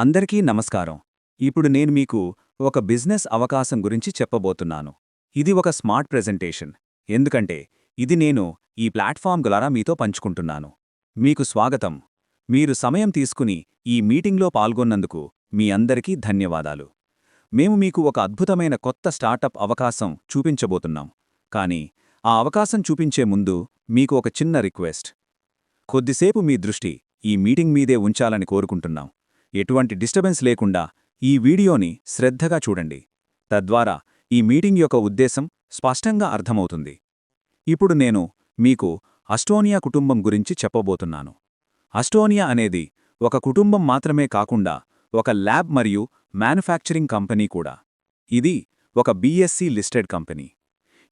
అందరికీ నమస్కారం. ఇప్పుడు నేను మీకు ఒక బిజినెస్ అవకాశం గురించి చెప్పబోతున్నాను. ఇది ఒక స్మార్ట్ ప్రెజెంటేషన్. ఎందుకంటే ఇది నేను ఈ ప్లాట్ఫామ్ ద్వారా మీతో పంచుకుంటున్నాను. మీకు స్వాగతం. మీరు సమయం తీసుకుని ఈ మీటింగ్లో పాల్గొన్నందుకు మీ అందరికీ ధన్యవాదాలు. మేము మీకు ఒక అద్భుతమైన కొత్త స్టార్టప్ అవకాశం చూపించబోతున్నాం. కానీ ఆ అవకాశం చూపించే ముందు మీకు ఒక చిన్న రిక్వెస్ట్. కొద్దిసేపు మీ దృష్టి ఈ మీటింగ్ మీదే ఉంచాలని కోరుకుంటున్నాం. ఎటువంటి డిస్టర్బెన్స్ లేకుండా ఈ వీడియోని శ్రద్ధగా చూడండి. తద్వారా ఈ మీటింగ్ యొక్క ఉద్దేశం స్పష్టంగా అర్థమవుతుంది. ఇప్పుడు నేను మీకు అస్టోనియా కుటుంబం గురించి చెప్పబోతున్నాను. అస్టోనియా అనేది ఒక కుటుంబం మాత్రమే కాకుండా ఒక ల్యాబ్ మరియు మ్యానుఫ్యాక్చరింగ్ కంపెనీ కూడా. ఇది ఒక బీఎస్సీ లిస్టెడ్ కంపెనీ.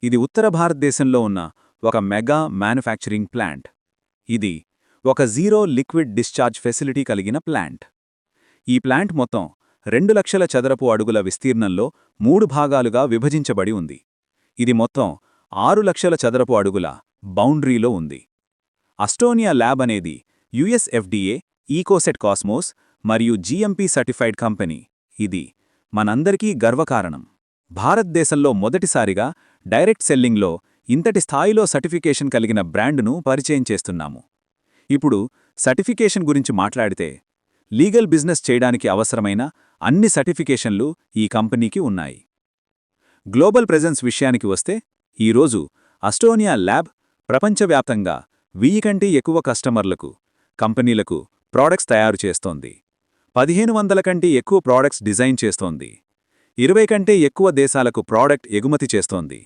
ఇది ఉత్తర భారతదేశంలో ఉన్న ఒక మెగా మ్యానుఫ్యాక్చరింగ్ ప్లాంట్. ఇది ఒక జీరో లిక్విడ్ డిశ్చార్జ్ ఫెసిలిటీ కలిగిన ప్లాంట్. ఈ ప్లాంట్ మొత్తం రెండు లక్షల చదరపు అడుగుల విస్తీర్ణంలో మూడు భాగాలుగా విభజించబడి ఉంది. ఇది మొత్తం ఆరు లక్షల చదరపు అడుగుల బౌండరీలో ఉంది. అస్టోనియా ల్యాబ్ అనేది యుఎస్ఎఫ్డిఏ ఈకోసెట్ కాస్మోస్ మరియు జీఎంపీ సర్టిఫైడ్ కంపెనీ. ఇది మనందరికీ గర్వకారణం. భారతదేశంలో మొదటిసారిగా డైరెక్ట్ సెల్లింగ్లో ఇంతటి స్థాయిలో సర్టిఫికేషన్ కలిగిన బ్రాండ్ను పరిచయం చేస్తున్నాము. ఇప్పుడు సర్టిఫికేషన్ గురించి మాట్లాడితే లీగల్ బిజినెస్ చేయడానికి అవసరమైన అన్ని సర్టిఫికేషన్లు ఈ కంపెనీకి ఉన్నాయి. గ్లోబల్ ప్రెజెన్స్ విషయానికి వస్తే ఈరోజు అస్టోనియా ల్యాబ్ ప్రపంచవ్యాప్తంగా వెయ్యి కంటే ఎక్కువ కస్టమర్లకు కంపెనీలకు ప్రోడక్ట్స్ తయారు చేస్తోంది. పదిహేను వందల కంటే ఎక్కువ ప్రోడక్ట్స్ డిజైన్ చేస్తోంది. ఇరవై కంటే ఎక్కువ దేశాలకు ప్రోడక్ట్ ఎగుమతి చేస్తోంది.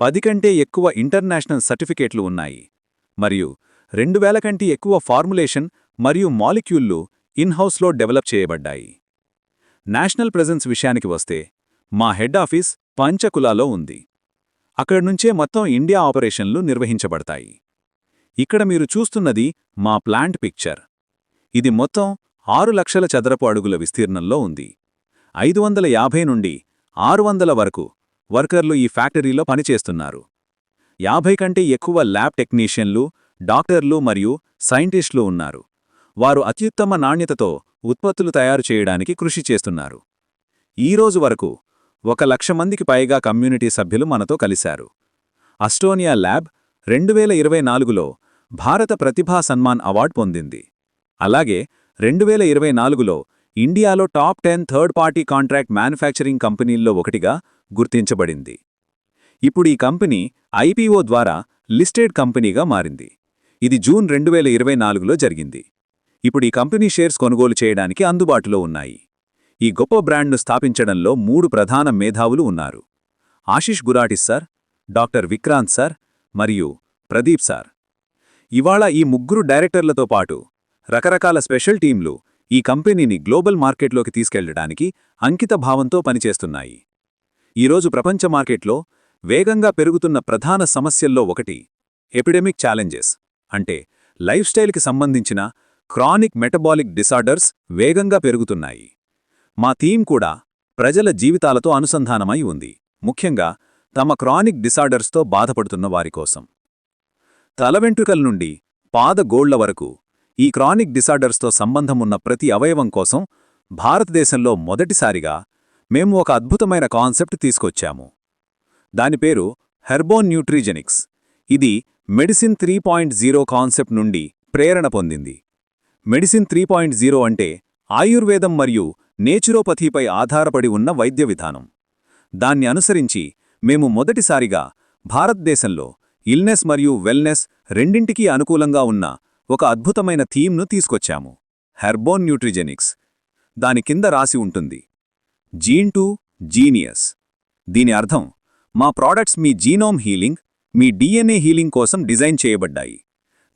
పది కంటే ఎక్కువ ఇంటర్నేషనల్ సర్టిఫికేట్లు ఉన్నాయి. మరియు రెండు వేల కంటే ఎక్కువ ఫార్ములేషన్ మరియు మాలిక్యూల్లు ఇన్హౌస్లో డెవలప్ చేయబడ్డాయి. నేషనల్ ప్రెజెన్స్ విషయానికి వస్తే మా హెడ్ ఆఫీస్ పంచకులాలో ఉంది. అక్కడ్నుంచే మొత్తం ఇండియా ఆపరేషన్లు నిర్వహించబడతాయి. ఇక్కడ మీరు చూస్తున్నది మా ప్లాంట్ పిక్చర్. ఇది మొత్తం ఆరు లక్షల చదరపు అడుగుల విస్తీర్ణంలో ఉంది. ఐదు వందల యాభై నుండి ఆరు వందల వరకు వర్కర్లు ఈ ఫ్యాక్టరీలో పనిచేస్తున్నారు. యాభై కంటే ఎక్కువ ల్యాబ్ టెక్నీషియన్లు డాక్టర్లు మరియు సైంటిస్టులు ఉన్నారు. వారు అత్యుత్తమ నాణ్యతతో ఉత్పత్తులు తయారు చేయడానికి కృషి చేస్తున్నారు. ఈరోజు వరకు ఒక లక్ష మందికి పైగా కమ్యూనిటీ సభ్యులు మనతో కలిశారు. అస్టోనియా ల్యాబ్ రెండు వేల ఇరవై నాలుగులో భారత ప్రతిభా సన్మాన్ అవార్డు పొందింది. అలాగే రెండు వేల ఇరవై నాలుగులో ఇండియాలో top ten third party contract manufacturing కంపెనీల్లో ఒకటిగా గుర్తించబడింది. ఇప్పుడు ఈ కంపెనీ ఐపీఓ ద్వారా లిస్టెడ్ కంపెనీగా మారింది. ఇది జూన్ రెండు వేల ఇరవై నాలుగులో జరిగింది. ఇప్పుడు ఈ కంపెనీ షేర్స్ కొనుగోలు చేయడానికి అందుబాటులో ఉన్నాయి. ఈ గొప్ప బ్రాండ్ను స్థాపించడంలో మూడు ప్రధాన మేధావులు ఉన్నారు. ఆశిష్ గురాటిస్ సార్ డాక్టర్ విక్రాంత్ సార్ మరియు ప్రదీప్ సార్. ఇవాళ ఈ ముగ్గురు డైరెక్టర్లతో పాటు రకరకాల స్పెషల్ టీంలు ఈ కంపెనీని గ్లోబల్ మార్కెట్లోకి తీసుకెళ్ళడానికి అంకిత భావంతో పనిచేస్తున్నాయి. ఈరోజు ప్రపంచ మార్కెట్లో వేగంగా పెరుగుతున్న ప్రధాన సమస్యల్లో ఒకటి ఎపిడెమిక్ ఛాలెంజెస్. అంటే లైఫ్ స్టైల్కి సంబంధించిన క్రానిక్ మెటబాలిక్ డిసార్డర్స్ వేగంగా పెరుగుతున్నాయి. మా థీమ్ కూడా ప్రజల జీవితాలతో అనుసంధానమై ఉంది. ముఖ్యంగా తమ క్రానిక్ డిసార్డర్స్తో బాధపడుతున్న వారికోసం తలవెంట్రుకల నుండి పాద గోళ్ళ వరకు ఈ క్రానిక్ డిసార్డర్స్తో సంబంధమున్న ప్రతి అవయవం కోసం భారతదేశంలో మొదటిసారిగా మేము ఒక అద్భుతమైన కాన్సెప్ట్ తీసుకొచ్చాము. దాని పేరు హెర్బోన్ న్యూట్రీజెనిక్స్. ఇది medicine three point zero concept నుండి ప్రేరణ పొందింది. మెడిసిన్ త్రీ పాయింట్ జీరో అంటే ఆయుర్వేదం మరియు నేచురోపథీపై ఆధారపడి ఉన్న వైద్య విధానం. దాన్ని అనుసరించి మేము మొదటిసారిగా భారతదేశంలో ఇల్నెస్ మరియు వెల్నెస్ రెండింటికీ అనుకూలంగా ఉన్న ఒక అద్భుతమైన థీమ్ను తీసుకొచ్చాము. హెర్బోన్ న్యూట్రిజెనిక్స్. దాని కింద రాసి ఉంటుంది. Gene to genius. దీని అర్థం మా ప్రోడక్ట్స్ మీ జీనోమ్ హీలింగ్ మీ డిఎన్ఏ హీలింగ్ కోసం డిజైన్ చేయబడ్డాయి.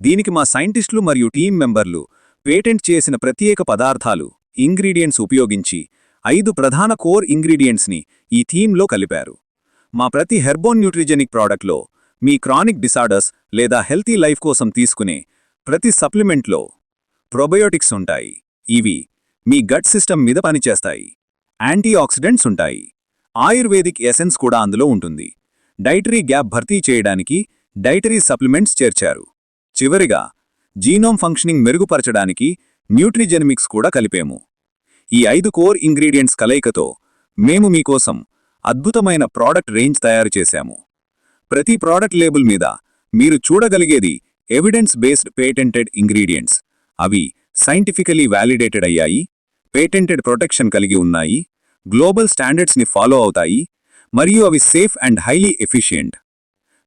దీనికి మా సైంటిస్టులు మరియు టీం మెంబర్లు పేటెంట్ చేసిన ప్రత్యేక పదార్థాలు ఇంగ్రీడియంట్స్ ఉపయోగించి ఐదు ప్రధాన కోర్ ఇంగ్రీడియంట్స్ని ఈ థీమ్లో కలిపారు. మా ప్రతి హెర్బోన్ న్యూట్రిజెనిక్ ప్రోడక్ట్లో మీ క్రానిక్ డిసార్డర్స్ లేదా హెల్తీ లైఫ్ కోసం తీసుకునే ప్రతి సప్లిమెంట్లో ప్రొబయోటిక్స్ ఉంటాయి. ఇవి మీ గట్ సిస్టమ్ మీద పనిచేస్తాయి. యాంటీఆక్సిడెంట్స్ ఉంటాయి. ఆయుర్వేదిక్ ఎసెన్స్ కూడా అందులో ఉంటుంది. డైటరీ గ్యాప్ భర్తీ చేయడానికి డైటరీ సప్లిమెంట్స్ చేర్చారు. చివరిగా జీనోమ్ ఫంక్షనింగ్ మెరుగుపరచడానికి న్యూట్రిజెనమిక్స్ కూడా కలిపేము. ఈ ఐదు కోర్ ఇంగ్రీడియంట్స్ కలయికతో మేము మీకోసం అద్భుతమైన ప్రోడక్ట్ రేంజ్ తయారు చేశాము. ప్రతి ప్రోడక్ట్ లేబుల్ మీద మీరు చూడగలిగేది ఎవిడెన్స్ బేస్డ్ పేటెంటెడ్ ఇంగ్రీడియంట్స్. అవి సైంటిఫికలీ వ్యాలిడేటెడ్ అయ్యాయి పేటెంటెడ్ ప్రొటెక్షన్ కలిగి ఉన్నాయి గ్లోబల్ స్టాండర్డ్స్ని ఫాలో అవుతాయి మరియు అవి సేఫ్ అండ్ హైలీ ఎఫిషియంట్.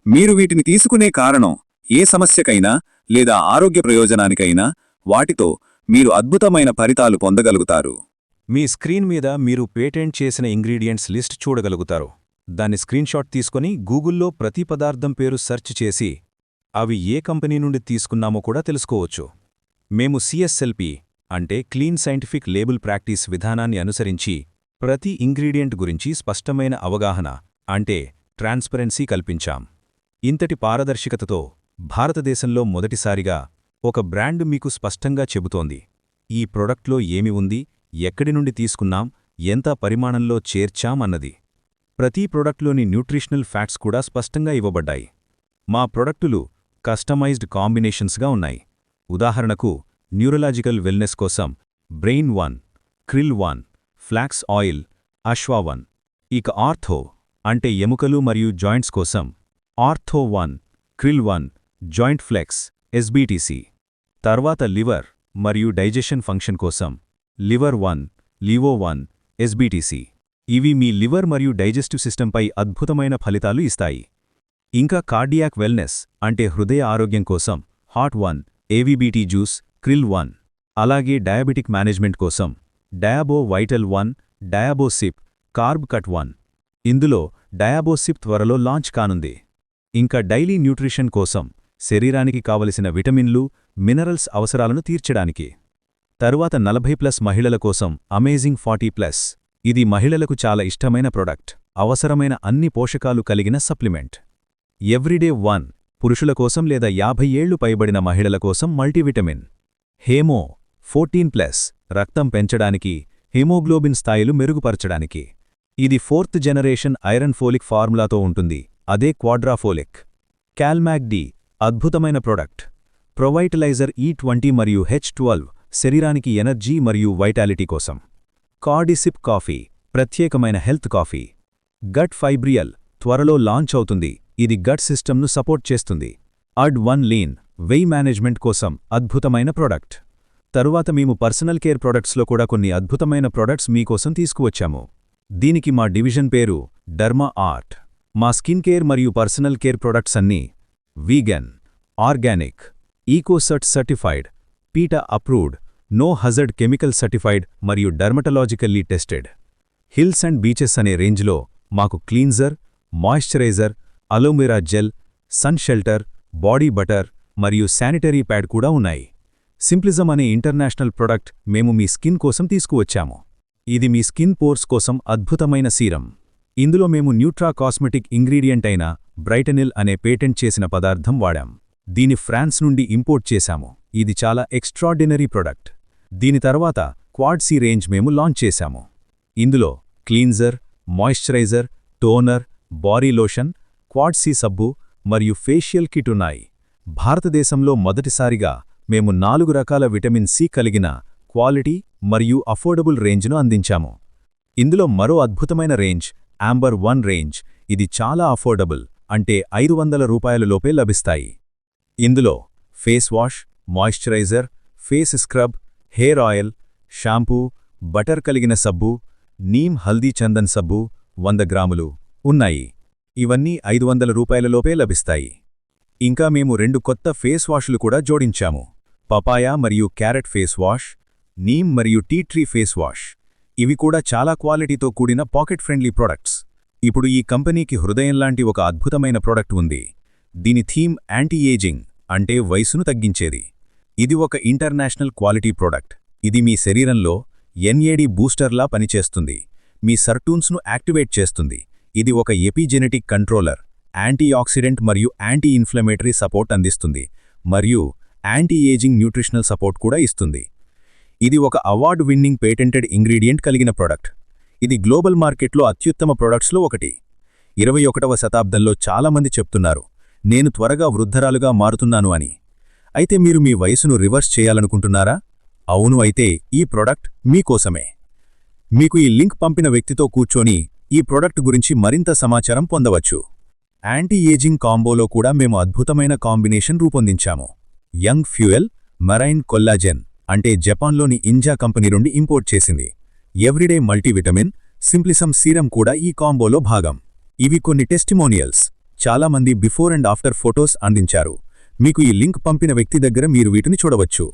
మీరు వీటిని తీసుకునే కారణం ఏ సమస్యకైనా లేదా ఆరోగ్య ప్రయోజనానికైనా వాటితో మీరు అద్భుతమైన ఫలితాలు పొందగలుగుతారు. మీ స్క్రీన్ మీద మీరు పేటెంట్ చేసిన ఇంగ్రీడియంట్స్ లిస్ట్ చూడగలుగుతారు. దాన్ని స్క్రీన్షాట్ తీసుకొని గూగుల్లో ప్రతి పదార్థం పేరు సెర్చ్ చేసి అవి ఏ కంపెనీ నుండి తీసుకున్నామో కూడా తెలుసుకోవచ్చు. మేము సిఎస్ఎల్పి అంటే క్లీన్ సైంటిఫిక్ లేబుల్ ప్రాక్టీస్ విధానాన్ని అనుసరించి ప్రతి ఇంగ్రీడియంట్ గురించి స్పష్టమైన అవగాహన అంటే ట్రాన్స్పరెన్సీ కల్పించాం. ఇంతటి పారదర్శకతతో భారతదేశంలో మొదటిసారిగా ఒక బ్రాండ్ మీకు స్పష్టంగా చెబుతోంది. ఈ ప్రొడక్ట్లో ఏమి ఉంది ఎక్కడి నుండి తీసుకున్నాం ఎంత పరిమాణంలో చేర్చాం అన్నది. ప్రతి ప్రొడక్ట్లోని న్యూట్రిషనల్ ఫ్యాక్ట్స్ కూడా స్పష్టంగా ఇవ్వబడ్డాయి. మా ప్రొడక్టులు కస్టమైజ్డ్ కాంబినేషన్స్గా ఉన్నాయి. ఉదాహరణకు న్యూరలాజికల్ వెల్నెస్ కోసం brain one krill one flax oil Ashwa one. ఇక ఆర్థో అంటే ఎముకలు మరియు జాయింట్స్ కోసం ortho one krill one joint flex SBTC తర్వాత లివర్ మరియు డైజెషన్ ఫంక్షన్ కోసం liver one livo one SBTC ఇవి మీ లివర్ మరియు డైజెస్టివ్ సిస్టంపై అద్భుతమైన ఫలితాలు ఇస్తాయి. ఇంకా కార్డియాక్ వెల్నెస్ అంటే హృదయ ఆరోగ్యం కోసం heart one AVBT juice krill one. అలాగే డయాబెటిక్ మేనేజ్మెంట్ కోసం diabo vital one diabosip carb cut one. ఇందులో డయాబోసిప్ త్వరలో లాంచ్ కానుంది. ఇంకా డైలీ న్యూట్రిషన్ కోసం శరీరానికి కావలసిన విటమిన్లు మినరల్స్ అవసరాలను తీర్చడానికి. తరువాత నలభై ప్లస్ మహిళల కోసం అమేజింగ్ ఫార్టీ ప్లస్. ఇది మహిళలకు చాలా ఇష్టమైన ప్రొడక్ట్. అవసరమైన అన్ని పోషకాలు కలిగిన సప్లిమెంట్. Everyday one. పురుషుల కోసం లేదా యాభై ఏళ్ళు పైబడిన మహిళల కోసం మల్టీవిటమిన్. హేమో. Fourteen plus. రక్తం పెంచడానికి హిమోగ్లోబిన్ స్థాయిలు మెరుగుపరచడానికి. ఇది ఫోర్త్ జనరేషన్ ఐరన్ ఫోలిక్ ఫార్ములాతో ఉంటుంది. అదే క్వాడ్రాఫోలిక్. క్యాల్మాక్ డి అద్భుతమైన ప్రొడక్ట్. ప్రొవైటలైజర్ ఈ ట్వంటీ మరియు హెచ్ ట్వెల్వ్ శరీరానికి ఎనర్జీ మరియు వైటాలిటీ కోసం. కార్డిసిప్ కాఫీ ప్రత్యేకమైన హెల్త్ కాఫీ. గట్ ఫైబ్రియల్ త్వరలో లాంచ్ అవుతుంది. ఇది గట్ సిస్టమ్ను సపోర్ట్ చేస్తుంది. Add one lean whey management కోసం అద్భుతమైన ప్రొడక్ట్. తరువాత మేము పర్సనల్ కేర్ ప్రొడక్ట్స్లో కూడా కొన్ని అద్భుతమైన ప్రొడక్ట్స్ మీకోసం తీసుకువచ్చాము. దీనికి మా డివిజన్ పేరు డర్మా ఆర్ట్. మా స్కిన్ కేర్ మరియు పర్సనల్ కేర్ ప్రొడక్ట్స్ అన్నీ vegan organic ecocert certified PETA approved no hazard chemical certified మరియు dermatologically tested hills and beaches అనే రేంజ్లో మాకు cleanser moisturiser అలోమిరా gel sun shelter body butter మరియు శానిటరీ ప్యాడ్ కూడా ఉన్నాయి. సింప్లిజం అనే ఇంటర్నేషనల్ ప్రొడక్ట్ మేము మీ స్కిన్ కోసం తీసుకువచ్చాము. ఇది మీ స్కిన్ పోర్స్ కోసం అద్భుతమైన సీరం ఇందులో మేము న్యూట్రా కాస్మెటిక్ ఇంగ్రీడియంట్ అయిన బ్రైటనిల్ అనే పేటెంట్ చేసిన పదార్థం వాడాం. దీని ఫ్రాన్స్ నుండి ఇంపోర్ట్ చేశాము. ఇది చాలా ఎక్స్ట్రాడినరీ ప్రొడక్ట్. దీని తర్వాత క్వాడ్సీ రేంజ్ మేము లాంచ్ చేశాము. ఇందులో cleanser moisturiser toner body lotion క్వాడ్సీ సబ్బు మరియు ఫేషియల్ కిట్ ఉన్నాయి. భారతదేశంలో మొదటిసారిగా మేము నాలుగు రకాల విటమిన్ సి కలిగిన క్వాలిటీ మరియు అఫోర్డబుల్ రేంజ్ను అందించాము. ఇందులో మరో అద్భుతమైన రేంజ్ ఆంబర్ వన్ రేంజ్ ఇది చాలా అఫోర్డబుల్ అంటే ఐదు వందల రూపాయలలోపే లభిస్తాయి. ఇందులో face wash moisturiser face scrub hair oil shampoo butter కలిగిన సబ్బు నీమ్ హల్దీ చందన్ సబ్బు వంద గ్రాములు ఉన్నాయి. ఇవన్నీ ఐదు వందల రూపాయలలోపే లభిస్తాయి. ఇంకా మేము రెండు కొత్త ఫేస్ వాష్లు కూడా జోడించాము. పపాయా మరియు క్యారెట్ ఫేస్ వాష్ నీమ్ మరియు టీ ట్రీ ఫేస్ వాష్ ఇవి కూడా చాలా క్వాలిటీతో కూడిన పాకెట్ ఫ్రెండ్లీ ప్రొడక్ట్స్. ఇప్పుడు ఈ కంపెనీకి హృదయంలాంటి ఒక అద్భుతమైన ప్రొడక్ట్ ఉంది. దీని థీమ్ యాంటీ ఏజింగ్ అంటే వయసును తగ్గించేది. ఇది ఒక ఇంటర్నేషనల్ క్వాలిటీ ప్రొడక్ట్. ఇది మీ శరీరంలో ఎన్ఏడి బూస్టర్లా పనిచేస్తుంది. మీ సర్టూన్స్ను యాక్టివేట్ చేస్తుంది. ఇది ఒక ఎపిజెనెటిక్ కంట్రోలర్ యాంటీఆక్సిడెంట్ మరియు యాంటీ ఇన్ఫ్లమేటరీ సపోర్ట్ అందిస్తుంది. మరియు యాంటీ ఏజింగ్ న్యూట్రిషనల్ సపోర్ట్ కూడా ఇస్తుంది. ఇది ఒక అవార్డు విన్నింగ్ పేటెంటెడ్ ఇంగ్రీడియంట్ కలిగిన ప్రొడక్ట్. ఇది గ్లోబల్ మార్కెట్లో అత్యుత్తమ ప్రొడక్ట్స్లో ఒకటి. ఇరవై ఒకటవ శతాబ్దంలో చాలామంది చెప్తున్నారు నేను త్వరగా వృద్ధరాలుగా మారుతున్నాను అని. అయితే మీరు మీ వయసును రివర్స్ చేయాలనుకుంటున్నారా? అవును అయితే ఈ ప్రొడక్ట్ మీకోసమే మీకు ఈ లింక్ పంపిన వ్యక్తితో కూర్చొని ఈ ప్రొడక్ట్ గురించి మరింత సమాచారం పొందవచ్చు. యాంటీ ఏజింగ్ కాంబోలో కూడా మేము అద్భుతమైన కాంబినేషన్ రూపొందించాము. Young fuel marine collagen. అంటే జపాన్లోని ఇంజా కంపెనీ నుండి ఇంపోర్ట్ చేసింది. ఎవ్రీడే మల్టీవిటమిన్ సింప్లిసమ్ సీరం కూడా ఈ కాంబోలో భాగం. ఇవి కొన్ని టెస్టిమోనియల్స్. చాలామంది బిఫోర్ అండ్ ఆఫ్టర్ ఫొటోస్ అందించారు. మీకు ఈ లింక్ పంపిన వ్యక్తి దగ్గర మీరు వీటిని చూడవచ్చు.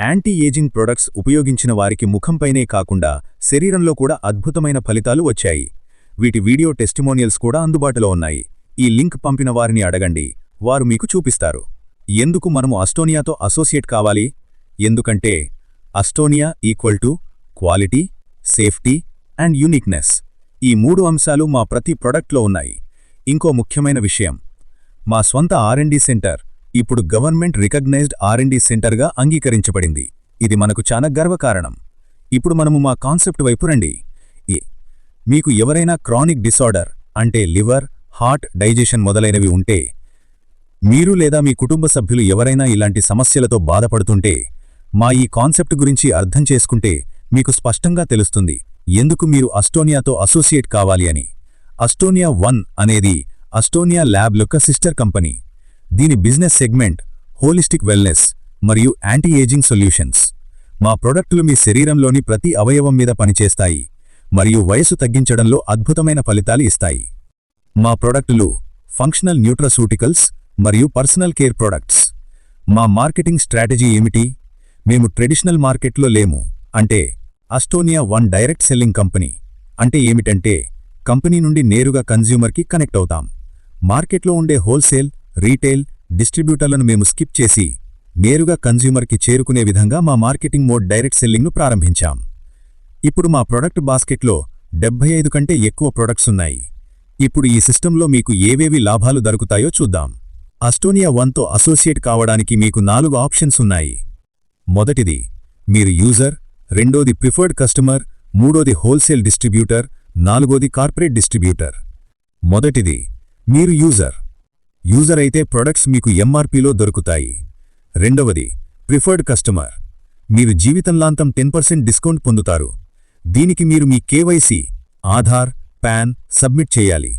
యాంటీ ఏజింగ్ ప్రొడక్ట్స్ ఉపయోగించిన వారికి ముఖంపైనే కాకుండా శరీరంలో కూడా అద్భుతమైన ఫలితాలు వచ్చాయి. వీటి వీడియో టెస్టిమోనియల్స్ కూడా అందుబాటులో ఉన్నాయి. ఈ లింక్ పంపిన వారిని అడగండి. వారు మీకు చూపిస్తారు. ఎందుకు మనము అస్టోనియాతో అసోసియేట్ కావాలి? ఎందుకంటే Astonia equal to quality safety and uniqueness. ఈ మూడు అంశాలు మా ప్రతి ప్రొడక్ట్లో ఉన్నాయి. ఇంకో ముఖ్యమైన విషయం. మా స్వంత ఆర్ఎండి సెంటర్ ఇప్పుడు government recognised R and D సెంటర్గా అంగీకరించబడింది. ఇది మనకు చాలా గర్వకారణం. ఇప్పుడు మనము మా కాన్సెప్ట్ వైపు రండి. ఏ మీకు ఎవరైనా క్రానిక్ డిసార్డర్ అంటే లివర్ హార్ట్ డైజెషన్ మొదలైనవి ఉంటే మీరు లేదా మీ కుటుంబ సభ్యులు ఎవరైనా ఇలాంటి సమస్యలతో బాధపడుతుంటే మా ఈ కాన్సెప్ట్ గురించి అర్థం చేసుకుంటే మీకు స్పష్టంగా తెలుస్తుంది ఎందుకు మీరు అస్టోనియాతో అసోసియేట్ కావాలి అని. అస్టోనియా వన్ అనేది అస్టోనియా ల్యాబ్ యొక్క సిస్టర్ కంపెనీ. దీని బిజినెస్ సెగ్మెంట్ హోలిస్టిక్ వెల్నెస్ మరియు యాంటీ ఏజింగ్ సొల్యూషన్స్. మా ప్రొడక్టులు మీ శరీరంలోని ప్రతి అవయవం మీద పనిచేస్తాయి మరియు వయసు తగ్గించడంలో అద్భుతమైన ఫలితాలు ఇస్తాయి. మా ప్రొడక్టులు ఫంక్షనల్ న్యూట్రసూటికల్స్ మరియు పర్సనల్ కేర్ ప్రొడక్ట్స్. మా మార్కెటింగ్ స్ట్రాటజీ ఏమిటి? మేము ట్రెడిషనల్ మార్కెట్లో లేము. అంటే Astonia one direct selling company. అంటే ఏమిటంటే కంపెనీ నుండి నేరుగా కన్జ్యూమర్కి కనెక్ట్ అవుతాం. మార్కెట్లో ఉండే హోల్సేల్ రీటైల్ డిస్ట్రిబ్యూటర్లను మేము స్కిప్ చేసి నేరుగా కన్జ్యూమర్కి చేరుకునే విధంగా మా మార్కెటింగ్ మోడ్ డైరెక్ట్ సెల్లింగ్ను ప్రారంభించాం. ఇప్పుడు మా ప్రొడక్ట్ బాస్కెట్లో డెబ్బై ఐదు కంటే ఎక్కువ ప్రొడక్ట్స్ ఉన్నాయి. ఇప్పుడు ఈ సిస్టంలో మీకు ఏవేవి లాభాలు దొరుకుతాయో చూద్దాం. అస్టోనియా వన్తో అసోసియేట్ కావడానికి మీకు నాలుగు ఆప్షన్స్ ఉన్నాయి. మొదటిది మీరు యూజర్ రెండోది ప్రిఫర్డ్ కస్టమర్ మూడోది హోల్సేల్ డిస్ట్రిబ్యూటర్ నాలుగోది కార్పొరేట్ డిస్ట్రిబ్యూటర్. మొదటిది మీరు యూజర్. యూజర్ అయితే ప్రొడక్ట్స్ మీకు ఎంఆర్పీలో దొరుకుతాయి. రెండవది ప్రిఫర్డ్ కస్టమర్. మీరు జీవితంలాంతం టెన్ పర్సెంట్ డిస్కౌంట్ పొందుతారు. దీనికి మీరు మీ కేవైసీ ఆధార్ పాన్ సబ్మిట్ చేయాలి.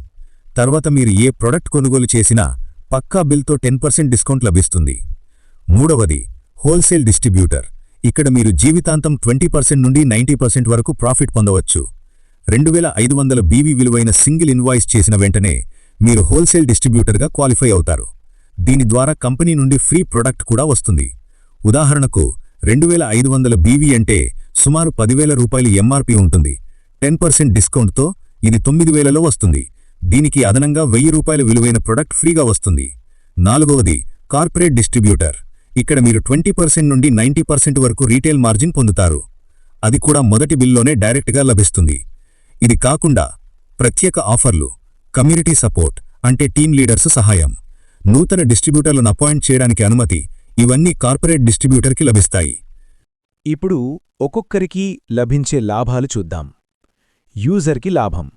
తర్వాత మీరు ఏ ప్రొడక్ట్ కొనుగోలు చేసినా పక్కా బిల్తో టెన్ పర్సెంట్ డిస్కౌంట్ లభిస్తుంది. మూడవది హోల్సేల్ డిస్ట్రిబ్యూటర్. ఇక్కడ మీరు జీవితాంతం ట్వంటీ పర్సెంట్ నుండి నైంటీ పర్సెంట్ వరకు ప్రాఫిట్ పొందవచ్చు. రెండు వేల ఐదు వందల బీవీ విలువైన సింగిల్ ఇన్వాయిస్ చేసిన వెంటనే మీరు హోల్సేల్ డిస్ట్రిబ్యూటర్గా క్వాలిఫై అవుతారు. దీని ద్వారా కంపెనీ నుండి ఫ్రీ ప్రొడక్ట్ కూడా వస్తుంది. ఉదాహరణకు రెండు వేల ఐదు వందల బీవీ అంటే సుమారు పదివేల రూపాయలు ఎంఆర్పి ఉంటుంది. టెన్ పర్సెంట్ డిస్కౌంట్తో ఇది తొమ్మిది వేలలో వస్తుంది. దీనికి అదనంగా వెయ్యి రూపాయల విలువైన ప్రొడక్ట్ ఫ్రీగా వస్తుంది. నాలుగవది కార్పొరేట్ డిస్ట్రిబ్యూటర్. ఇక్కడ మీరు ట్వంటీ పర్సెంట్ నుండి నైంటీ పర్సెంట్ వరకు రీటైల్ మార్జిన్ పొందుతారు. అది కూడా మొదటి బిల్లోనే డైరెక్ట్గా లభిస్తుంది. ఇది కాకుండా ప్రత్యేక ఆఫర్లు కమ్యూనిటీ సపోర్ట్ అంటే టీం లీడర్స్ సహాయం. నూతన డిస్ట్రిబ్యూటర్లను అపాయింట్ చేయడానికి అనుమతి ఇవన్నీ కార్పొరేట్ డిస్ట్రిబ్యూటర్కి లభిస్తాయి. ఇప్పుడు ఒక్కొక్కరికి లభించే లాభాలు చూద్దాం. యూజర్కి లాభం.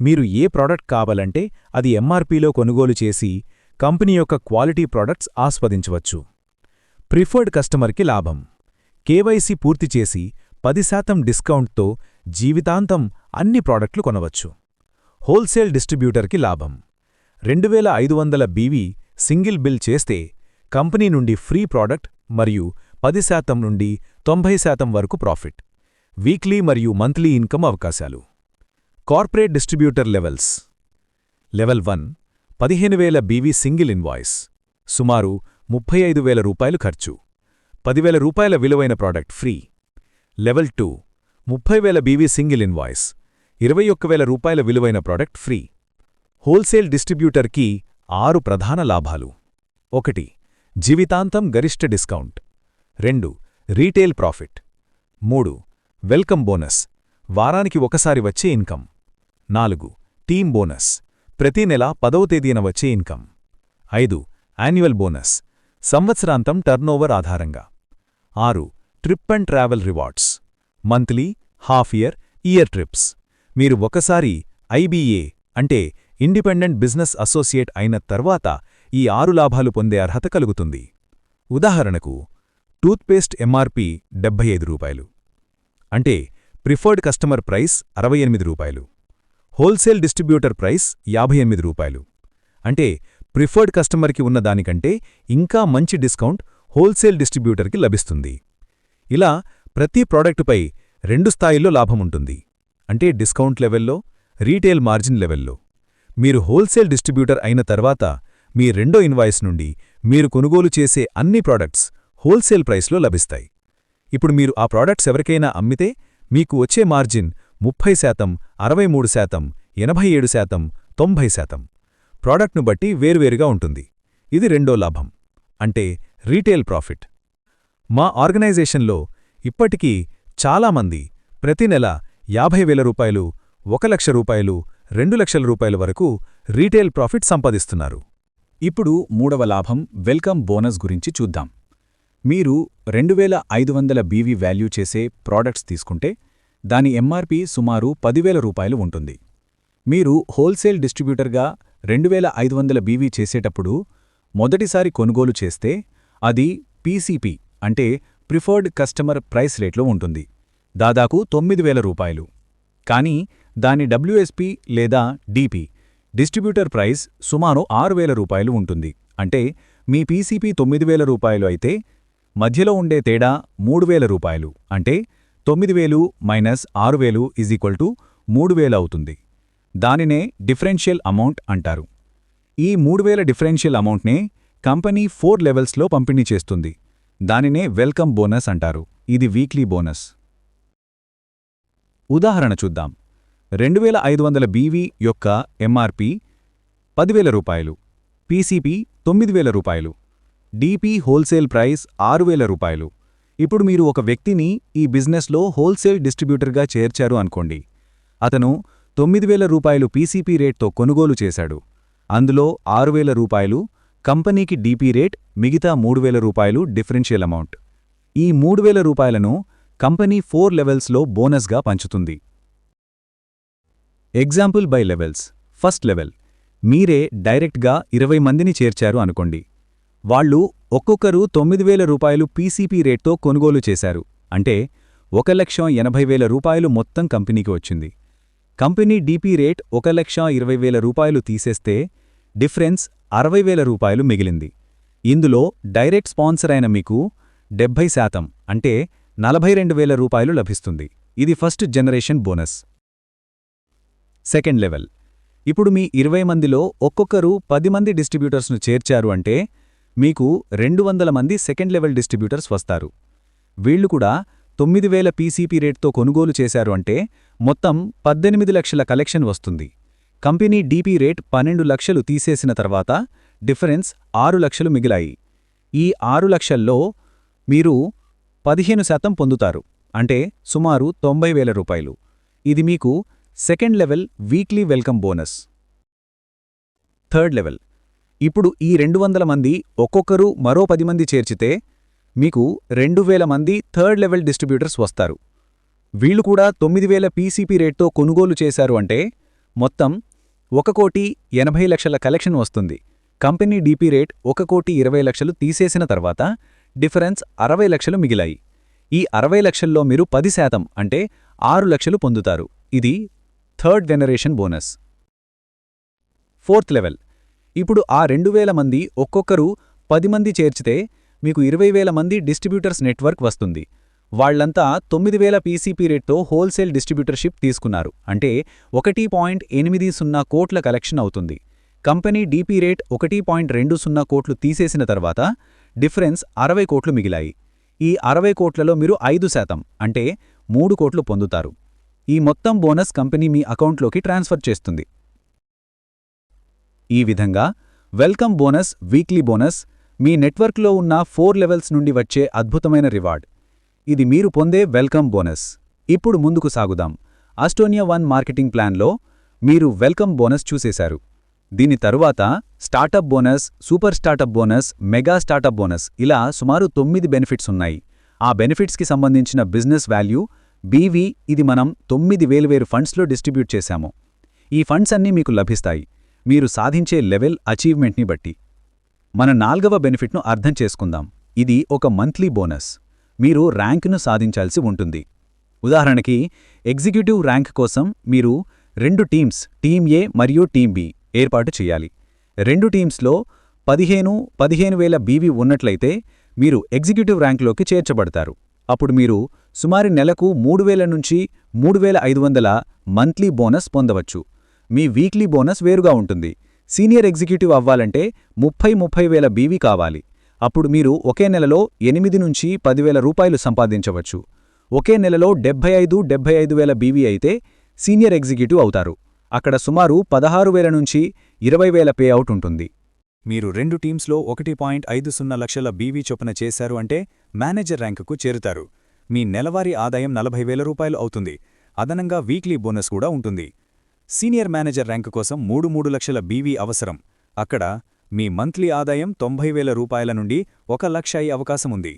మీరు ఏ ప్రోడక్ట్ కావాలంటే అది ఎంఆర్పీలో కొనుగోలు చేసి కంపెనీ యొక్క క్వాలిటీ ప్రోడక్ట్స్ ఆస్వాదించవచ్చు. ప్రిఫర్డ్ కస్టమర్కి లాభం. కేవైసీ పూర్తి చేసి పది శాతం డిస్కౌంట్తో జీవితాంతం అన్ని ప్రోడక్ట్లు కొనవచ్చు. హోల్సేల్ డిస్ట్రిబ్యూటర్కి లాభం. రెండు వేల ఐదు వందల బీవీ సింగిల్ బిల్ చేస్తే కంపెనీ నుండి ఫ్రీ ప్రోడక్ట్ మరియు పది శాతం నుండి తొంభై శాతం వరకు ప్రాఫిట్. వీక్లీ మరియు మంత్లీ ఇన్కమ్ అవకాశాలు. Corporate distributor levels. Level one పదిహేను వేల బీవీ సింగిల్ ఇన్వాయిస్. సుమారు ముప్పై ఐదు వేల రూపాయలు ఖర్చు. పదివేల రూపాయల విలువైన ప్రాడక్ట్ ఫ్రీ. Level two. ముప్పై వేల బీవీ సింగిల్ ఇన్వాయిస్. ఇరవై ఒక్క వేల రూపాయల విలువైన ప్రాడక్ట్ ఫ్రీ. హోల్సేల్ డిస్ట్రిబ్యూటర్కి ఆరు ప్రధాన లాభాలు. ఒకటి. జీవితాంతం గరిష్ట డిస్కౌంట్. రెండు. Retail profit. మూడు. Welcome bonus. వారానికి ఒకసారి వచ్చే ఇన్కమ్. నాలుగు. Team bonus. ప్రతి నెల పదవ తేదీన వచ్చే ఇన్కమ్. ఐదు. Annual bonus. సంవత్సరాంతం టర్నోవర్ ఆధారంగా. ఆరు trip and travel rewards. Monthly half year year trips. మీరు ఒకసారి ఐబీఏ అంటే ఇండిపెండెంట్ బిజినెస్ అసోసియేట్ అయిన తర్వాత ఈ ఆరు లాభాలు పొందే అర్హత కలుగుతుంది. ఉదాహరణకు టూత్పేస్ట్ ఎంఆర్పి డెబ్బై ఐదు రూపాయలు. అంటే ప్రిఫర్డ్ కస్టమర్ ప్రైస్ అరవై ఎనిమిది రూపాయలు. హోల్సేల్ డిస్ట్రిబ్యూటర్ ప్రైస్ యాభై ఎనిమిది రూపాయలు. అంటే ప్రిఫర్డ్ కస్టమర్కి ఉన్న దానికంటే ఇంకా మంచి డిస్కౌంట్ హోల్సేల్ డిస్ట్రిబ్యూటర్కి లభిస్తుంది. ఇలా ప్రతి ప్రోడక్టుపై రెండు స్థాయిల్లో లాభముంటుంది అంటే డిస్కౌంట్ లెవెల్లో రీటైల్ మార్జిన్ లెవెల్లో. మీరు హోల్సేల్ డిస్ట్రిబ్యూటర్ అయిన తర్వాత మీ రెండో ఇన్వాయిస్ నుండి మీరు కొనుగోలు చేసే అన్ని ప్రోడక్ట్స్ హోల్సేల్ ప్రైస్లో లభిస్తాయి. ఇప్పుడు మీరు ఆ ప్రాడక్ట్స్ ఎవరికైనా అమ్మితే మీకు వచ్చే మార్జిన్ ముప్పై శాతం అరవై మూడు శాతం ఎనభై ఏడు శాతం తొంభై శాతం. ప్రాడక్ట్ను బట్టి వేర్వేరుగా ఉంటుంది. ఇది రెండో లాభం. అంటే రీటైల్ ప్రాఫిట్. మా ఆర్గనైజేషన్లో ఇప్పటికీ చాలామంది ప్రతి నెల యాభై వేల రూపాయలు ఒక లక్ష రూపాయలు రెండు లక్షల రూపాయల వరకు రీటైల్ ప్రాఫిట్ సంపాదిస్తున్నారు. ఇప్పుడు మూడవ లాభం వెల్కమ్ బోనస్ గురించి చూద్దాం. మీరు రెండు వేల ఐదు వందల బీవీ వాల్యూ చేసే ప్రోడక్ట్స్ తీసుకుంటే దాని ఎంఆర్పి సుమారు పదివేల రూపాయలు ఉంటుంది. మీరు హోల్సేల్ డిస్ట్రిబ్యూటర్గా రెండువేల ఐదు వందల బీవీ చేసేటప్పుడు మొదటిసారి కొనుగోలు చేస్తే అది పీసీపీ అంటే ప్రిఫర్డ్ కస్టమర్ ప్రైస్ రేట్లో ఉంటుంది. దాదాపు తొమ్మిది వేల రూపాయలు. కానీ దాని డబ్ల్యూఎస్పీ లేదా డీపీ డిస్ట్రిబ్యూటర్ ప్రైస్ సుమారు ఆరు వేల రూపాయలు ఉంటుంది. అంటే మీ పీసీపీ తొమ్మిది వేల రూపాయలు అయితే మధ్యలో ఉండే తేడా మూడు వేల రూపాయలు. అంటే తొమ్మిది వేలు మైనస్ ఆరు వేలు ఈజ్ ఈక్వల్ టు మూడు వేలు అవుతుంది. దానినే డిఫరెన్షియల్ అమౌంట్ అంటారు. ఈ మూడు వేల డిఫరెన్షియల్ అమౌంట్నే కంపెనీ ఫోర్ లెవెల్స్లో పంపిణీ చేస్తుంది. దానినే వెల్కమ్ బోనస్ అంటారు. ఇది వీక్లీ బోనస్. ఉదాహరణ చూద్దాం. రెండు వేల ఐదు వందల బీవీ యొక్క ఎంఆర్పి పదివేల రూపాయలు. పీసీపీ తొమ్మిది వేల రూపాయలు. డీపీ హోల్సేల్ ప్రైస్ ఆరు వేల రూపాయలు. ఇప్పుడు మీరు ఒక వ్యక్తిని ఈ బిజినెస్లో హోల్సేల్ డిస్ట్రిబ్యూటర్గా చేర్చారు అనుకోండి. అతను తొమ్మిది వేల రూపాయలు పీసీపీ రేట్తో కొనుగోలు చేశాడు. అందులో ఆరు వేల రూపాయలు కంపెనీకి డీపీ రేట్ మిగతా మూడు వేల రూపాయలు డిఫరెన్షియల్ అమౌంట్. ఈ మూడు వేల రూపాయలను కంపెనీ ఫోర్ లెవెల్స్లో బోనస్గా పంచుతుంది. Example by levels. First level. మీరే డైరెక్ట్గా ఇరవై మందిని చేర్చారు అనుకోండి. వాళ్ళు ఒక్కొక్కరు తొమ్మిది వేల రూపాయలు పీసీపీ రేట్తో కొనుగోలు చేశారు. అంటే ఒక లక్షం ఎనభై వేల రూపాయలు మొత్తం కంపెనీకి వచ్చింది. కంపెనీ డీపీ రేట్ ఒక లక్ష ఇరవై వేల రూపాయలు తీసేస్తే డిఫరెన్స్ అరవై వేల రూపాయలు మిగిలింది. ఇందులో డైరెక్ట్ స్పాన్సర్ అయిన మీకు డెబ్భై శాతం అంటే నలభై రెండు వేల రూపాయలు లభిస్తుంది. ఇది first generation bonus. Second level. ఇప్పుడు మీ ఇరవై మందిలో ఒక్కొక్కరు పది మంది డిస్ట్రిబ్యూటర్స్ను చేర్చారు అంటే మీకు రెండు వందల మంది సెకండ్ లెవెల్ డిస్ట్రిబ్యూటర్స్ వస్తారు. వీళ్ళు కూడా తొమ్మిది వేల పీసీపీ రేట్తో కొనుగోలు చేశారు అంటే మొత్తం పద్దెనిమిది లక్షల కలెక్షన్ వస్తుంది. కంపెనీ డీపీ రేట్ పన్నెండు లక్షలు తీసేసిన తర్వాత డిఫరెన్స్ ఆరు లక్షలు మిగిలాయి. ఈ ఆరు లక్షల్లో మీరు పదిహేను శాతం పొందుతారు. అంటే సుమారు తొంభై వేల రూపాయలు. ఇది మీకు second level weekly welcome bonus. Third level. ఇప్పుడు ఈ రెండు వందల మంది ఒక్కొక్కరు మరో పది మంది చేర్చితే మీకు రెండు వేల మంది థర్డ్ లెవెల్ డిస్ట్రిబ్యూటర్స్ వస్తారు. వీళ్ళు కూడా తొమ్మిది వేల పీసీపీ రేట్తో కొనుగోలు చేశారు అంటే మొత్తం ఒక కోటి ఎనభై లక్షల కలెక్షన్ వస్తుంది. కంపెనీ డీపీ రేట్ ఒక కోటి ఇరవై లక్షలు తీసేసిన తర్వాత డిఫరెన్స్ అరవై లక్షలు మిగిలాయి. ఈ అరవై లక్షల్లో మీరు పది శాతం అంటే ఆరు లక్షలు పొందుతారు. ఇది third generation bonus. Fourth level. ఇప్పుడు ఆ రెండు మంది ఒక్కొక్కరు పది మంది చేర్చితే మీకు ఇరవై వేల మంది డిస్ట్రిబ్యూటర్స్ నెట్వర్క్ వస్తుంది. వాళ్ళంతా తొమ్మిది వేల పీసీపీ రేట్తో హోల్సేల్ డిస్ట్రిబ్యూటర్షిప్ తీసుకున్నారు. అంటే ఒకటి పాయింట్ ఎనిమిది సున్నా కోట్ల కలెక్షన్ అవుతుంది. కంపెనీ డీపీ రేట్ ఒకటి పాయింట్ రెండు సున్నా కోట్లు తీసేసిన తర్వాత డిఫరెన్స్ అరవై కోట్లు మిగిలాయి. ఈ అరవై కోట్లలో మీరు ఐదు శాతం అంటే మూడు కోట్లు పొందుతారు. ఈ మొత్తం బోనస్ కంపెనీ మీ అకౌంట్లోకి ట్రాన్స్ఫర్ చేస్తుంది. ఈ విధంగా వెల్కమ్ బోనస్ వీక్లీ బోనస్ మీ నెట్వర్క్లో ఉన్న ఫోర్ లెవెల్స్ నుండి వచ్చే అద్భుతమైన రివార్డ్. ఇది మీరు పొందే వెల్కమ్ బోనస్. ఇప్పుడు ముందుకు సాగుదాం. ఆస్టోనియా వన్ మార్కెటింగ్ ప్లాన్లో మీరు వెల్కమ్ బోనస్ చూసేశారు. దీని తరువాత startup bonus super startup bonus mega startup bonus ఇలా సుమారు తొమ్మిది బెనిఫిట్స్ ఉన్నాయి. ఆ బెనిఫిట్స్కి సంబంధించిన బిజినెస్ వాల్యూ బీవీ ఇది మనం తొమ్మిది వేలువేరు ఫండ్స్లో డిస్ట్రిబ్యూట్ చేశాము. ఈ ఫండ్స్ అన్నీ మీకు లభిస్తాయి. మీరు సాధించే లెవెల్ అచీవ్మెంట్ని బట్టి. మన నాల్గవ బెనిఫిట్ను అర్థం చేసుకుందాం. ఇది ఒక మంత్లీ బోనస్. మీరు ర్యాంకును సాధించాల్సి ఉంటుంది. ఉదాహరణకి ఎగ్జిక్యూటివ్ ర్యాంక్ కోసం మీరు రెండు టీమ్స్ టీమ్ ఏ మరియు టీమ్ బి ఏర్పాటు చేయాలి. రెండు టీమ్స్లో పదిహేను పదిహేను వేల బీవీ ఉన్నట్లయితే మీరు ఎగ్జిక్యూటివ్ ర్యాంక్లోకి చేర్చబడతారు. అప్పుడు మీరు సుమారు నెలకు మూడు వేల నుంచి మూడు వేల ఐదు వందల మంత్లీ బోనస్ పొందవచ్చు. మీ వీక్లీ బోనస్ వేరుగా ఉంటుంది. సీనియర్ ఎగ్జిక్యూటివ్ అవ్వాలంటే ముప్పై ముప్పై వేల బీవీ కావాలి. అప్పుడు మీరు ఒకే నెలలో ఎనిమిది నుంచి పదివేల రూపాయలు సంపాదించవచ్చు. ఒకే నెలలో డెబ్బై ఐదు డెబ్బై ఐదు వేల బీవీ అయితే సీనియర్ ఎగ్జిక్యూటివ్ అవుతారు. అక్కడ సుమారు పదహారు వేల నుంచి ఇరవై వేల పే అవుట్ ఉంటుంది. మీరు రెండు టీమ్స్లో ఒకటి పాయింట్ ఐదు సున్నా లక్షల బీవీ చొప్పున చేశారు అంటే మేనేజర్ ర్యాంకుకు చేరుతారు. మీ నెలవారీ ఆదాయం నలభై వేల రూపాయలు అవుతుంది. అదనంగా వీక్లీ బోనస్ కూడా ఉంటుంది. సీనియర్ మేనేజర్ ర్యాంకు కోసం మూడు మూడు లక్షల బీవీ అవసరం. అక్కడ మీ మంత్లీ ఆదాయం తొంభై వేల రూపాయల నుండి ఒక లక్ష అయ్యే అవకాశం ఉంది.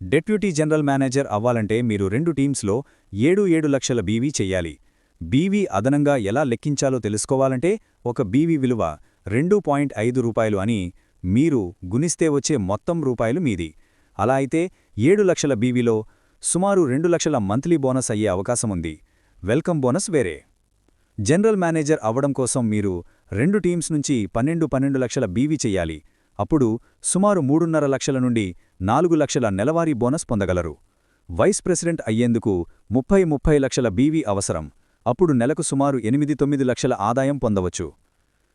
డెప్యూటీ జనరల్ మేనేజర్ అవ్వాలంటే మీరు రెండు టీమ్స్లో ఏడు ఏడు లక్షల బీవీ చెయ్యాలి బీవీ అదనంగా ఎలా లెక్కించాలో తెలుసుకోవాలంటే ఒక బీవీ విలువ రెండు పాయింట్ ఐదు రూపాయలు అని మీరు గునిస్తే వచ్చే మొత్తం రూపాయలు మీది. అలా అయితే ఏడు లక్షల బీవీలో సుమారు రెండు లక్షల మంత్లీ బోనస్ అయ్యే అవకాశముంది వెల్కమ్ బోనస్ వేరే. జనరల్ మేనేజర్ అవ్వడం కోసం మీరు రెండు టీమ్స్ నుంచి పన్నెండు పన్నెండు లక్షల బీవీ చెయ్యాలి అప్పుడు సుమారు మూడున్నర లక్షల నుండి నాలుగు లక్షల నెలవారీ బోనస్ పొందగలరు. వైస్ ప్రెసిడెంట్ అయ్యేందుకు ముప్పై ముప్పై లక్షల బీవీ అవసరం. అప్పుడు నెలకు సుమారు ఎనిమిది తొమ్మిది లక్షల ఆదాయం పొందవచ్చు.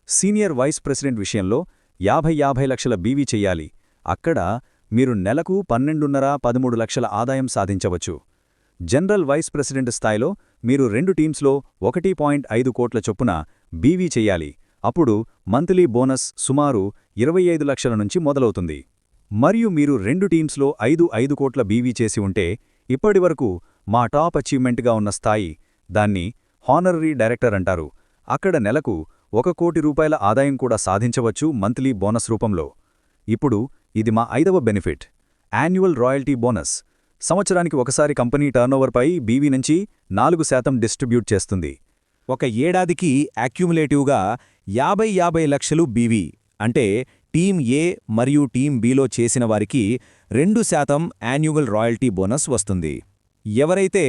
సీనియర్ వైస్ ప్రెసిడెంట్ విషయంలో యాభై యాభై లక్షల బీవీ చెయ్యాలి అక్కడ మీరు నెలకు పన్నెండున్నర పదమూడు లక్షల ఆదాయం సాధించవచ్చు. జనరల్ వైస్ ప్రెసిడెంట్ స్థాయిలో మీరు రెండు టీమ్స్లో ఒకటి పాయింట్ ఐదు కోట్ల చొప్పున బీవీ చెయ్యాలి అప్పుడు మంత్లీ బోనస్ సుమారు ఇరవై ఐదు లక్షల నుంచి మొదలవుతుంది. మరియు మీరు రెండు టీమ్స్లో ఐదు ఐదు కోట్ల బీవీ చేసి ఉంటే ఇప్పటివరకు మా టాప్ అచీవ్మెంట్గా ఉన్న స్థాయి దాన్ని హానరరీ డైరెక్టర్ అంటారు. అక్కడ నెలకు ఒక కోటి రూపాయల ఆదాయం కూడా సాధించవచ్చు మంత్లీ బోనస్ రూపంలో. ఇప్పుడు ఇది మా ఐదవ బెనిఫిట్. Annual royalty bonus. సంవత్సరానికి ఒకసారి కంపెనీ టర్నోవర్పై బీవీ నుంచి నాలుగు శాతం డిస్ట్రిబ్యూట్ చేస్తుంది. ఒక ఏడాదికి యాక్యుములేటివ్గా యాభై యాభై లక్షలు బీవీ అంటే టీం ఏ మరియు టీం బిలో చేసిన వారికి రెండు శాతం యాన్యువల్ రాయల్టీ బోనస్ వస్తుంది. ఎవరైతే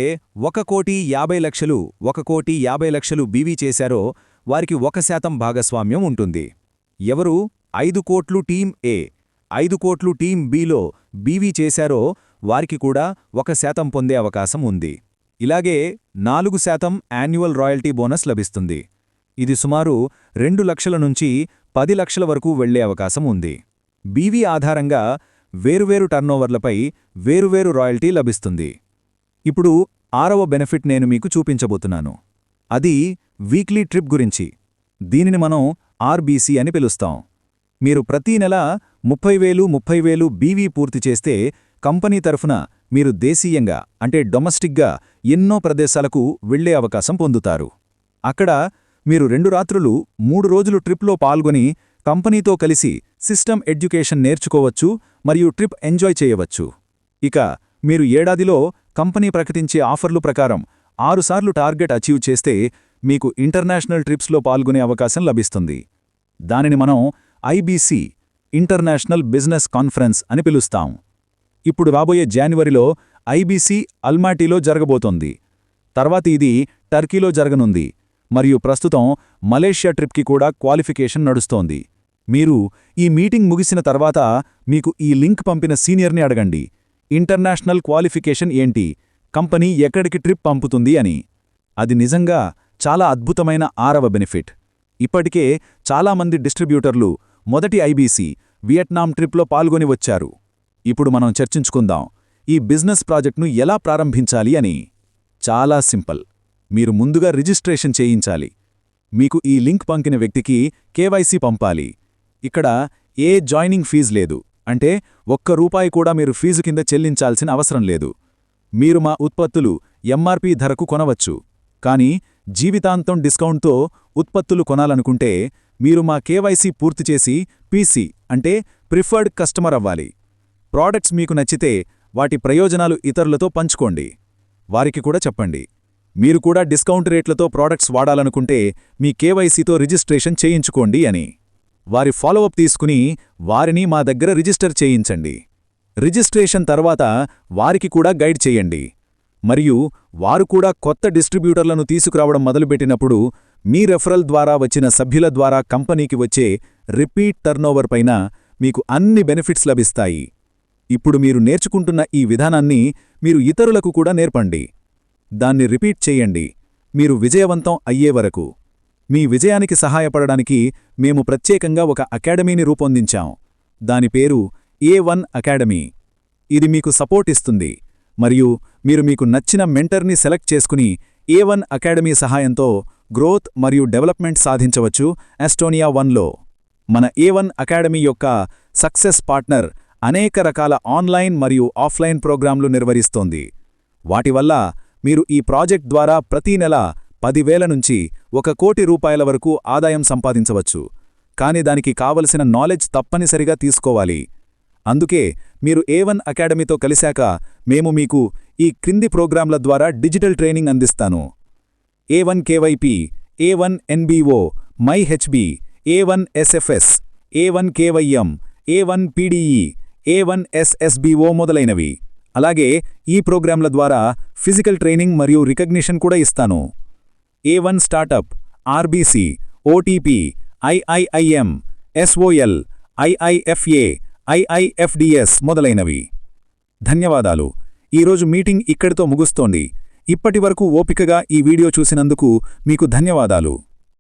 ఒక కోటి యాభై లక్షలు ఒక కోటి యాభై లక్షలు బీవీ చేశారో వారికి ఒక శాతం భాగస్వామ్యం ఉంటుంది. ఎవరు ఐదు కోట్లు టీం ఏ ఐదు కోట్లు టీం బిలో బీవీ చేశారో వారికి కూడా ఒక శాతం పొందే అవకాశం ఉంది. ఇలాగే నాలుగు శాతం యాన్యువల్ రాయల్టీ బోనస్ లభిస్తుంది. ఇది సుమారు రెండు లక్షల నుంచి పది లక్షల వరకు వెళ్ళే అవకాశం ఉంది. బీవీ ఆధారంగా వేరువేరు టర్నోవర్లపై వేరువేరు రాయల్టీ లభిస్తుంది. ఇప్పుడు ఆరవ బెనిఫిట్ నేను మీకు చూపించబోతున్నాను. అది వీక్లీ ట్రిప్ గురించి. దీనిని మనం ఆర్బీసీ అని పిలుస్తాం. మీరు ప్రతీ నెల ముప్పై వేలు ముప్పై వేలు బీవీ పూర్తి చేస్తే కంపెనీ తరఫున మీరు దేశీయంగా అంటే డొమెస్టిక్గా ఎన్నో ప్రదేశాలకు వెళ్ళే అవకాశం పొందుతారు. అక్కడ మీరు రెండు రాత్రులు మూడు రోజులు ట్రిప్లో పాల్గొని కంపెనీతో కలిసి సిస్టమ్ ఎడ్యుకేషన్ నేర్చుకోవచ్చు మరియు ట్రిప్ ఎంజాయ్ చేయవచ్చు. ఇక మీరు ఏడాదిలో కంపెనీ ప్రకటించే ఆఫర్లు ప్రకారం ఆరుసార్లు టార్గెట్ అచీవ్ చేస్తే మీకు ఇంటర్నేషనల్ ట్రిప్స్లో పాల్గొనే అవకాశం లభిస్తుంది. దానిని మనం ఐబీసీ ఇంటర్నేషనల్ బిజినెస్ కాన్ఫరెన్స్ అని పిలుస్తాం. ఇప్పుడు రాబోయే జాన్వరిలో ఐబీసీ అల్మాటీలో జరగబోతోంది. తర్వాత ఇది టర్కీలో జరగనుంది. మరియు ప్రస్తుతం మలేషియా ట్రిప్కి కూడా క్వాలిఫికేషన్ నడుస్తోంది. మీరు ఈ మీటింగ్ ముగిసిన తర్వాత మీకు ఈ లింక్ పంపిన సీనియర్ని అడగండి. ఇంటర్నేషనల్ క్వాలిఫికేషన్ ఏంటి? కంపెనీ ఎక్కడికి ట్రిప్ పంపుతుంది అని. అది నిజంగా చాలా అద్భుతమైన ఆరవ బెనిఫిట్. ఇప్పటికే చాలామంది డిస్ట్రిబ్యూటర్లు మొదటి ఐబీసీ వియట్నాం ట్రిప్లో పాల్గొని వచ్చారు. ఇప్పుడు మనం చర్చించుకుందాం ఈ బిజినెస్ ప్రాజెక్ట్ను ఎలా ప్రారంభించాలి అని. చాలా సింపుల్. మీరు ముందుగా రిజిస్ట్రేషన్ చేయించాలి. మీకు ఈ లింక్ పంకిన వ్యక్తికి కేవైసీ పంపాలి. ఇక్కడ ఏ జాయినింగ్ ఫీజు లేదు అంటే ఒక్క రూపాయి కూడా మీరు ఫీజు కింద చెల్లించాల్సిన అవసరం లేదు. మీరు మా ఉత్పత్తులు ఎంఆర్పీ ధరకు కొనవచ్చు కానీ జీవితాంతం డిస్కౌంట్తో ఉత్పత్తులు కొనాలనుకుంటే మీరు మా కేవైసీ పూర్తిచేసి పీసీ అంటే ప్రిఫర్డ్ కస్టమర్ అవ్వాలి. ప్రోడక్ట్స్ మీకు నచ్చితే వాటి ప్రయోజనాలు ఇతరులతో పంచుకోండి. వారికి కూడా చెప్పండి. మీరు కూడా డిస్కౌంట్ రేట్లతో ప్రాడక్ట్స్ వాడాలనుకుంటే మీ కేవైసీతో రిజిస్ట్రేషన్ చేయించుకోండి అని. వారి ఫాలోఅప్ తీసుకుని వారిని మా దగ్గర రిజిస్టర్ చేయించండి. రిజిస్ట్రేషన్ తర్వాత వారికి కూడా గైడ్ చేయండి. మరియు వారు కూడా కొత్త డిస్ట్రిబ్యూటర్లను తీసుకురావడం మొదలుపెట్టినప్పుడు మీ రెఫరల్ ద్వారా వచ్చిన సభ్యుల ద్వారా కంపెనీకి వచ్చే రిపీట్ టర్నోవర్ పైన మీకు అన్ని బెనిఫిట్స్ లభిస్తాయి. ఇప్పుడు మీరు నేర్చుకుంటున్న ఈ విధానాన్ని మీరు ఇతరులకు కూడా నేర్పండి. దాన్ని రిపీట్ చేయండి. మీరు విజయవంతం అయ్యే వరకు. మీ విజయానికి సహాయపడడానికి మేము ప్రత్యేకంగా ఒక అకాడమీని రూపొందించాం. దాని పేరు ఏ వన్ అకాడమీ. ఇది మీకు సపోర్ట్ ఇస్తుంది. మరియు మీరు మీకు నచ్చిన మెంటర్ని సెలెక్ట్ చేసుకుని ఏ వన్ అకాడమీ సహాయంతో గ్రోత్ మరియు డెవలప్మెంట్ సాధించవచ్చు ఎస్టోనియా వన్లో. మన ఏ వన్ అకాడమీ యొక్క సక్సెస్ పార్ట్నర్ అనేక రకాల ఆన్లైన్ మరియు ఆఫ్లైన్ ప్రోగ్రాంలు నిర్వహిస్తోంది. వాటి వల్ల మీరు ఈ ప్రాజెక్ట్ ద్వారా ప్రతీ నెల పదివేల నుంచి ఒక కోటి రూపాయల వరకు ఆదాయం సంపాదించవచ్చు. కానీ దానికి కావలసిన నాలెడ్జ్ తప్పనిసరిగా తీసుకోవాలి. అందుకే మీరు ఏ వన్ అకాడమీతో కలిశాక మేము మీకు ఈ క్రింది ప్రోగ్రాంల ద్వారా డిజిటల్ ట్రైనింగ్ అందిస్తాను. A one KYP A one NBO my HB A one SFS A one KYM A one PDE A one SSBO మొదలైనవి. అలాగే ఈ ప్రోగ్రాంల ద్వారా ఫిజికల్ ట్రైనింగ్ మరియు రికగ్నిషన్ కూడా ఇస్తాను. A one startup RBC OTP IIIM SOL IIFA IIFDS మొదలైనవి. ధన్యవాదాలు. ఈరోజు మీటింగ్ ఇక్కడితో ముగుస్తోంది. ఇప్పటివరకు ఓపికగా ఈ వీడియో చూసినందుకు మీకు ధన్యవాదాలు.